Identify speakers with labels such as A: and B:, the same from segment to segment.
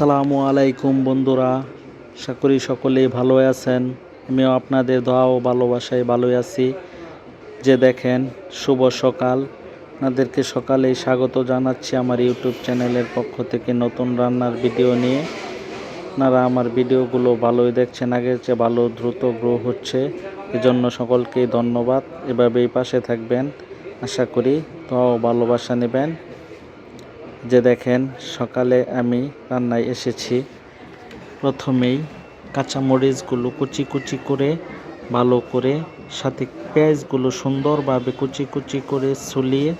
A: আসসালামু আলাইকুম বন্ধুরা। আশা করি সকলেই ভালো আছেন। আমিও আপনাদের দোয়া ও ভালোবাসায় ভালোই আছি। যে দেখেন, শুভ সকাল। আপনাদেরকে সকালেই স্বাগত জানাচ্ছি আমার ইউটিউব চ্যানেলের পক্ষ থেকে নতুন রান্নার ভিডিও নিয়ে। আপনারা আমার ভিডিওগুলো ভালোই দেখছেন, আগের চেয়ে ভালো, দ্রুত গ্রো হচ্ছে। এজন্য সকলকেই ধন্যবাদ। এভাবেই পাশে থাকবেন। আশা করি দোয়া ও ভালোবাসা নেবেন। যে দেখেন, সকালে আমি রান্নায় এসেছি। প্রথমেই কাঁচামরিচগুলো কুচি কুচি করে ভালো করে সাথে পেঁয়াজগুলো সুন্দরভাবে কুচি কুচি করে ছুলিয়ে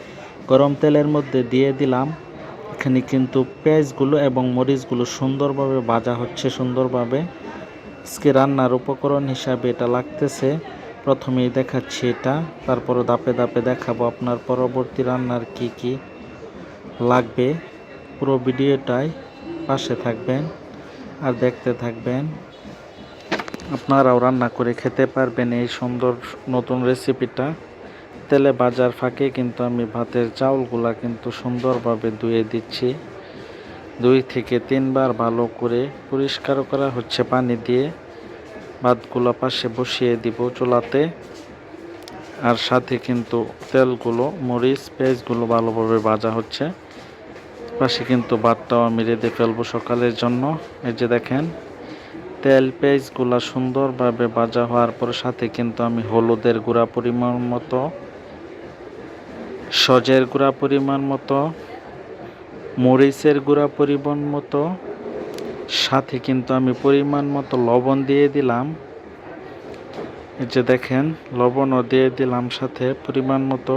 A: গরম তেলের মধ্যে দিয়ে দিলাম। এখানে কিন্তু পেঁয়াজগুলো এবং মরিচগুলো সুন্দরভাবে ভাজা হচ্ছে, সুন্দরভাবে। আজকে রান্নার উপকরণ হিসাবে এটা লাগতেছে। প্রথমেই দেখাচ্ছি এটা, তারপরে দাপে দাপে দেখাবো আপনার পরবর্তী রান্নার কি কি লাগবে, পুরো ভিডিওটাই পাশে থাকবেন আর দেখতে থাকবেন। আপনারাও রান্না করে খেতে পারবেন এই সুন্দর নতুন রেসিপিটা তেলে বাজার ফাঁকে কিন্তু আমি ভাতের চাউলগুলা কিন্তু সুন্দরভাবে ধুয়ে দিচ্ছি। দুই থেকে তিনবার ভালো করে পরিষ্কার করা হচ্ছে পানি দিয়ে। ভাতগুলো পাশে বসিয়ে দিব চুলাতে। আর সাথে কিন্তু তেলগুলো, মরিচ পেঁয়াজগুলো ভালোভাবে ভাজা হচ্ছে। পাশে কিন্তু ভাতটাও আমি রেঁধে ফেলব সকালের জন্য। এই যে দেখেন, তেল পেঁয়াজগুলো সুন্দরভাবে ভাজা হওয়ার পর সাথে কিন্তু আমি হলুদের গুঁড়া পরিমাণ মতো, সজের গুঁড়া পরিমাণ মতো, মরিচের গুঁড়া পরিমাণ মতো, সাথে কিন্তু আমি পরিমাণ মতো লবণ দিয়ে দিলাম। এই যে দেখেন, লবণও দিয়ে দিলাম সাথে পরিমাণ মতো।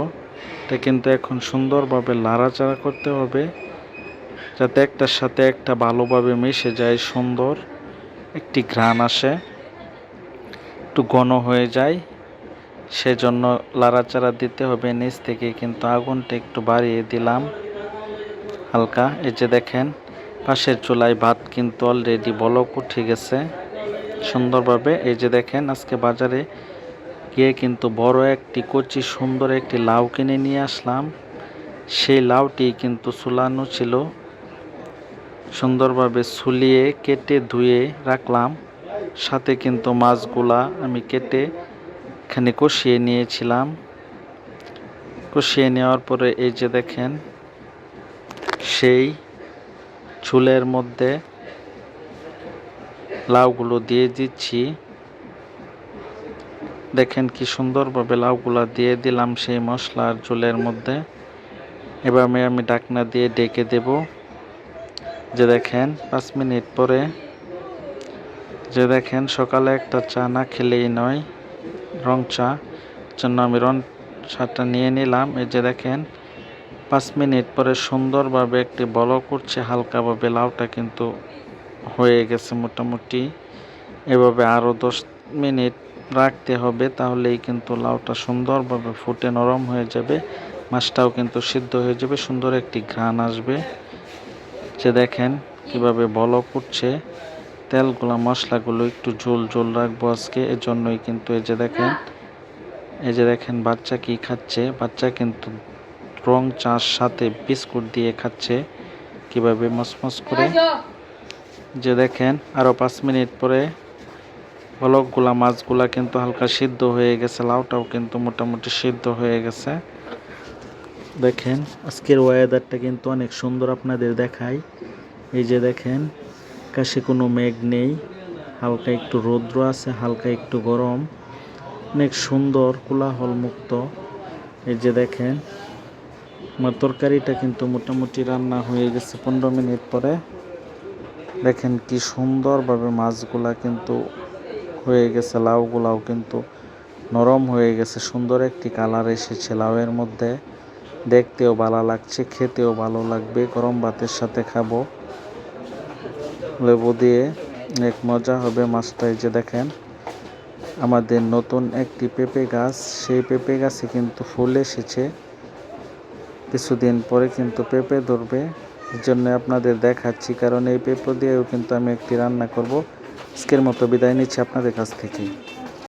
A: এটা কিন্তু এখন সুন্দরভাবে লাড়াচাড়া করতে হবে। যাতে একটার সাথে একটা ভালোভাবে মিশে যায়, সুন্দর একটি ঘ্রাণ আসে, একটু ঘন হয়ে যায়। সেজন্য লাড়াচাড়া দিতে হবে নিচ থেকে, কিন্তু আগুনটা একটু বাড়িয়ে দিলাম হালকা। এই যে দেখেন, পাশের চুলায় ভাত কিন্তু অলরেডি বলক উঠে গেছে সুন্দরভাবে। এই যে দেখেন, আজকে বাজারে গিয়ে কিন্তু বড় একটি কচি, সুন্দর একটি লাউ কিনে নিয়ে আসলাম। সেই লাউটি কিন্তু চুলানো ছিল। সুন্দরভাবে ছুলিয়ে, কেটে, ধুয়ে রাখলাম। সাথে কিন্তু মাছগুলা আমি কেটে এখানে কষিয়ে নিয়েছিলাম। কষিয়ে নেওয়ার পরে এই যে দেখেন, সেই চুলের মধ্যে লাউগুলো দিয়ে দিচ্ছি। দেখেন কি সুন্দরভাবে লাউগুলা দিয়ে দিলাম সেই মশলার চুলের মধ্যে। এবার আমি ডাকনা দিয়ে ডেকে দেব। যে দেখেন, পাঁচ মিনিট পরে, যে দেখেন সকালে একটা চা না খেলেই নয়, রং চা, জন্য আমি রং চাটা নিয়ে নিলাম। এই যে দেখেন, পাঁচ মিনিট পরে সুন্দরভাবে একটি বলক করছে হালকাভাবে লাউটা কিন্তু হয়ে গেছে মোটামুটি। এভাবে আরও দশ মিনিট রাখতে হবে, তাহলেই কিন্তু লাউটা সুন্দরভাবে ফুটে নরম হয়ে যাবে, মাছটাও কিন্তু সিদ্ধ হয়ে যাবে, সুন্দর একটি ঘ্রাণ আসবে। যে দেখেন কীভাবে বলক উঠছে। তেলগুলো মশলাগুলো একটু ঝোল ঝোল রাখব আজকে এজন্যই কিন্তু এই যে দেখেন এই যে দেখেন বাচ্চা কি খাচ্ছে। বাচ্চা কিন্তু রং চার সাথে বিস্কুট দিয়ে খাচ্ছে কীভাবে মসমস করে। যে দেখেন আরও পাঁচ মিনিট পরে বলকগুলা মাছগুলা কিন্তু হালকা সিদ্ধ হয়ে গেছে লাউটাও কিন্তু মোটামুটি সিদ্ধ হয়ে গেছে। দেখেন, আজকের ওয়েদারটা কিন্তু অনেক সুন্দর আপনাদের দেখাই। এই যে দেখেন আকাশে কোনো মেঘ নেই, হালকা একটু রৌদ্র আছে, হালকা একটু গরম। অনেক সুন্দর কোলাহল মুক্ত এই যে দেখেন, আমার তরকারিটা কিন্তু মোটামুটি রান্না হয়ে গেছে পনেরো মিনিট পরে। দেখেন কি সুন্দরভাবে মাছগুলা কিন্তু হয়ে গেছে, লাউগুলাও কিন্তু নরম হয়ে গেছে। সুন্দর একটি কালার এসেছে লাউয়ের মধ্যে। দেখতেও ভালো লাগছে, খেতেও ভালো লাগবে। গরম ভাতের সাথে খাব। লেবু দিয়ে এক মজা হবে মাছটা, এই যে দেখেন। আমাদের নতুন একটি পেঁপে গাছ, সেই পেঁপে গাছে কিন্তু ফুল এসেছে। কিছুদিন পরে কিন্তু পেঁপে ধরবে। এর জন্য আপনাদের দেখাচ্ছি, কারণ এই পেঁপে দিয়েও কিন্তু আমি একটি রান্না করব। আজকের মতো বিদায় নিচ্ছি আপনাদের কাছ থেকে।